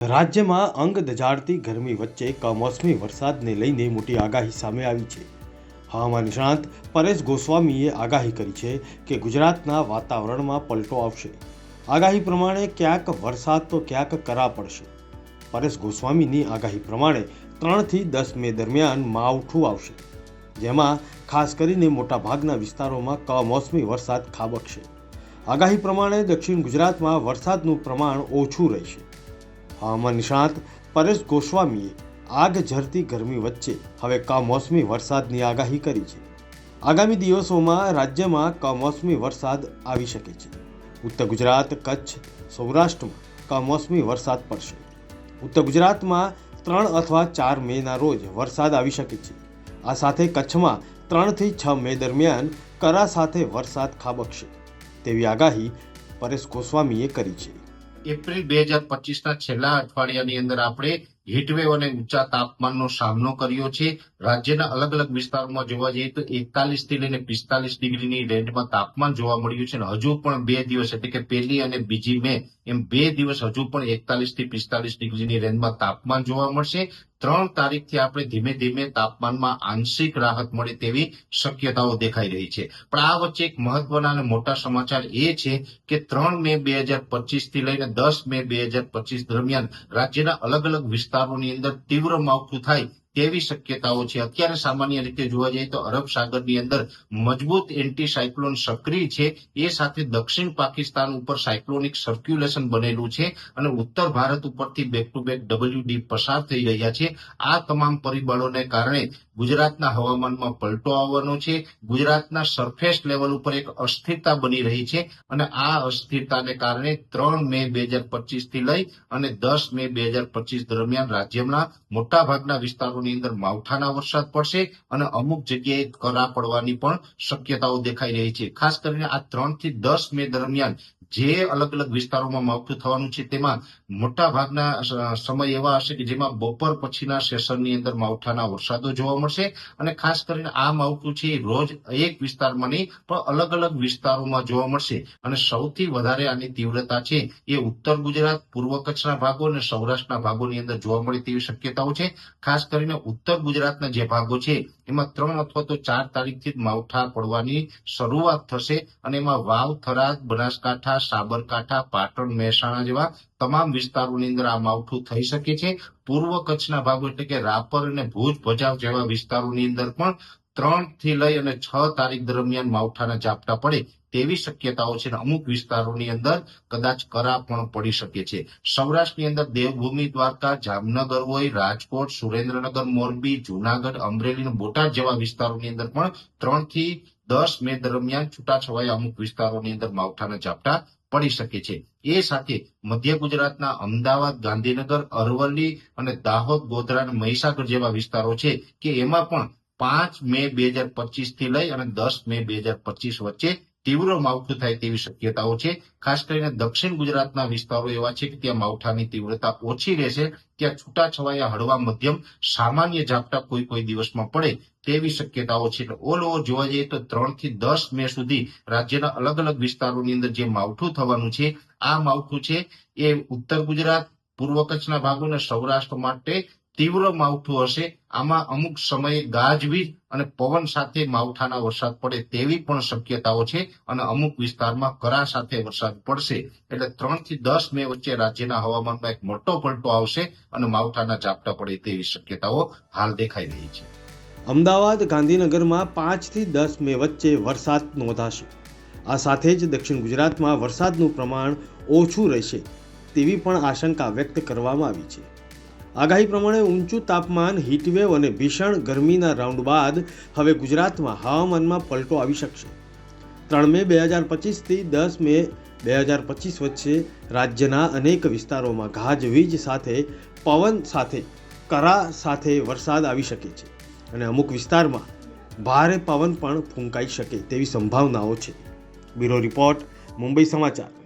રાજ્યમાં અંગ દજાડતી ગરમી વચ્ચે કમોસમી વરસાદને લઈને મોટી આગાહી સામે આવી છે. હવામાન નિષ્ણાંત પરેશ ગોસ્વામીએ આગાહી કરી છે કે ગુજરાતના વાતાવરણમાં પલટો આવશે. આગાહી પ્રમાણે ક્યાંક વરસાદ તો ક્યાંક કરા પડશે. પરેશ ગોસ્વામીની આગાહી પ્રમાણે ત્રણથી દસ મે દરમિયાન માવઠું આવશે, જેમાં ખાસ કરીને મોટાભાગના વિસ્તારોમાં કમોસમી વરસાદ ખાબકશે. આગાહી પ્રમાણે દક્ષિણ ગુજરાતમાં વરસાદનું પ્રમાણ ઓછું રહેશે. હવામાન નિષ્ણાત પરેશ ગોસ્વામીએ આગ ઝરતી ગરમી વચ્ચે હવે કમોસમી વરસાદની આગાહી કરી છે. આગામી દિવસોમાં રાજ્યમાં કમોસમી વરસાદ આવી શકે છે. ઉત્તર ગુજરાત, કચ્છ, સૌરાષ્ટ્રમાં કમોસમી વરસાદ પડશે. ઉત્તર ગુજરાતમાં ત્રણ અથવા ચાર મેના રોજ વરસાદ આવી શકે છે. આ સાથે કચ્છમાં ત્રણથી છ મે દરમિયાન કરા સાથે વરસાદ ખાબકશે. તેવી આગાહી પરેશ ગોસ્વામીએ કરી છે. એપ્રિલ બે હજાર પચીસના છેલ્લા અઠવાડિયાની અંદર આપણે હીટવેવ અને ઊંચા તાપમાનનો સામનો કર્યો છે. રાજ્યના અલગ અલગ વિસ્તારોમાં જોવા જઈએ તો એકતાલીસથી લઈને પિસ્તાલીસ ડિગ્રીની રેન્જમાં તાપમાન જોવા મળ્યું છે અને હજુ પણ બે દિવસ એટલે કે પહેલી અને બીજી મે એમ બે દિવસ હજુ પણ એકતાલીસથી પિસ્તાલીસ ડિગ્રીની રેન્જમાં તાપમાન જોવા મળશે. ત્રણ તારીખથી આપણે ધીમે ધીમે તાપમાનમાં આંશિક રાહત મળે તેવી શક્યતાઓ દેખાઈ રહી છે. પણ આ વચ્ચે એક મહત્વના અને મોટા સમાચાર એ છે કે ત્રણ મે બે હજાર પચીસથી લઈને દસ મે બે હજાર પચીસ દરમિયાન રાજ્યના અલગ અલગ વિસ્તારોની અંદર તીવ્ર માવઠું થાય તેવી શક્યતાઓ છે? અત્યારે સામાન્ય રીતે જોવા જઈએ તો અરબ સાગરની અંદર મજબૂત એન્ટી સાયક્લોન સક્રિય છે. એ સાથે દક્ષિણ પાકિસ્તાન ઉપર સાયક્લોનિક સર્ક્યુલેશન બનેલું છે અને ઉત્તર ભારત ઉપરથી બેક ટુ બેક ડબલ્યુડી પસાર થઈ રહ્યા છે. આ તમામ પરિબળોને કારણે ગુજરાતના હવામાનમાં પલટો આવવાનો છે. ગુજરાતના સરફેસ લેવલ ઉપર એક અસ્થિરતા બની રહી છે અને આ અસ્થિરતાને કારણે ત્રણ મે બે હજાર પચીસથી લઈ અને દસ મે બે હજાર પચીસ દરમિયાન રાજ્યના મોટાભાગના વિસ્તારોની અંદર માવઠાના વરસાદ પડશે અને અમુક જગ્યાએ કરા પડવાની પણ શક્યતાઓ દેખાઈ રહી છે. ખાસ કરીને આ ત્રણથી દસ મે દરમિયાન જે અલગ અલગ વિસ્તારોમાં માવઠું થવાનું છે, તેમાં મોટા ભાગના સમય એવા હશે કે જેમાં બપોર પછીના સેશનની અંદર માવઠાના વરસાદો જોવા મળશે અને ખાસ કરીને આ માવઠું છે રોજ એક વિસ્તારમાં નહીં, પણ અલગ અલગ વિસ્તારોમાં જોવા મળશે. અને સૌથી વધારે આની તીવ્રતા છે એ ઉત્તર ગુજરાત, પૂર્વ કચ્છના ભાગો અને સૌરાષ્ટ્રના ભાગોની અંદર જોવા મળે તેવી શક્યતાઓ છે. ખાસ કરીને ઉત્તર ગુજરાતના જે ભાગો છે એમાં ત્રણ અથવા તો ચાર તારીખથી જ માવઠા પડવાની શરૂઆત થશે અને એમાં વાવ, થરાદ, બનાસકાંઠા, સાબરકાંઠા, પાટણ, મહેસાણા જેવા તમામ વિસ્તારોની અંદર આ માવઠું થઈ શકે છે. પૂર્વ કચ્છના ભાગો એટલે કે રાપર અને ભુજ ભજાવ જેવા વિસ્તારોની અંદર પણ ત્રણથી લઈ અને છ તારીખ દરમિયાન માવઠાના ઝાપટા પડે તેવી શક્યતાઓ છે અમુક વિસ્તારોની અંદર કદાચ કરા પણ પડી શકે છે. સૌરાષ્ટ્રની અંદર દેવભૂમિ, દ્વારકા, જામનગર હોય, રાજકોટ, સુરેન્દ્રનગર, મોરબી, જુનાગઢ, અમરેલી અને બોટાદ જેવા વિસ્તારોની અંદર પણ ત્રણથી દસ મે દરમિયાન છૂટાછવાયા અમુક વિસ્તારોની અંદર માવઠાના ઝાપટા પડી શકે છે. એ સાથે મધ્ય ગુજરાતના અમદાવાદ, ગાંધીનગર, અરવલ્લી અને દાહોદ, ગોધરા અને મહીસાગર જેવા વિસ્તારો છે કે એમાં પણ પાંચ મે બે હજાર પચીસથી લઈ અને દસ મે બે હજાર પચીસ વચ્ચે તીવ્ર માવઠું થાય તેવી શક્યતાઓ છે. ખાસ કરીને દક્ષિણ ગુજરાતના વિસ્તારો એવા છે કે ત્યાં માવઠાની તીવ્રતા ઓછી રહેશે ત્યાં છૂટાછવાયા હળવા મધ્યમ સામાન્ય ઝાપટા કોઈ કોઈ દિવસમાં પડે તેવી શક્યતાઓ છે. એટલે ઓલ ઓવર જોવા જઈએ તો ત્રણથી દસ મે સુધી રાજ્યના અલગ અલગ વિસ્તારોની અંદર જે માવઠું થવાનું છે, આ માવઠું છે એ ઉત્તર ગુજરાત, પૂર્વ કચ્છના ભાગો અને સૌરાષ્ટ્ર માટે તીવ્ર માવઠું હશે. આમાં અમુક સમયે ગાજવીજ અને પવન સાથે માવઠાના વરસાદ પડે તેવી પણ શક્યતાઓ છે અને અમુક વિસ્તારમાં કરા સાથે વરસાદ પડશે. એટલે ત્રણથી દસ મે વચ્ચે રાજ્યના હવામાનમાં એક મોટો પલટો આવશે અને માવઠાના ઝાપટા પડે તેવી શક્યતાઓ હાલ દેખાઈ રહી છે. અમદાવાદ ગાંધીનગરમાં પાંચથી દસ મે વચ્ચે વરસાદ નોંધાશે. આ સાથે જ દક્ષિણ ગુજરાતમાં વરસાદનું પ્રમાણ ઓછું રહેશે તેવી પણ આશંકા વ્યક્ત કરવામાં આવી છે. આગાહી પ્રમાણે ઊંચું તાપમાન હીટવેવ અને ભીષણ ગરમીના રાઉન્ડ બાદ હવે ગુજરાતમાં હવામાનમાં પલટો આવી શકશે. ત્રણ મે બે હજાર પચીસથી દસ મે બે હજાર પચીસ વચ્ચે રાજ્યના અનેક વિસ્તારોમાં ગાજવીજ સાથે, પવન સાથે, કરા સાથે વરસાદ આવી શકે છે અને અમુક વિસ્તારમાં ભારે પવન પણ ફૂંકાઈ શકે તેવી સંભાવનાઓ છે. બ્યુરો રિપોર્ટ, મુંબઈ સમાચાર.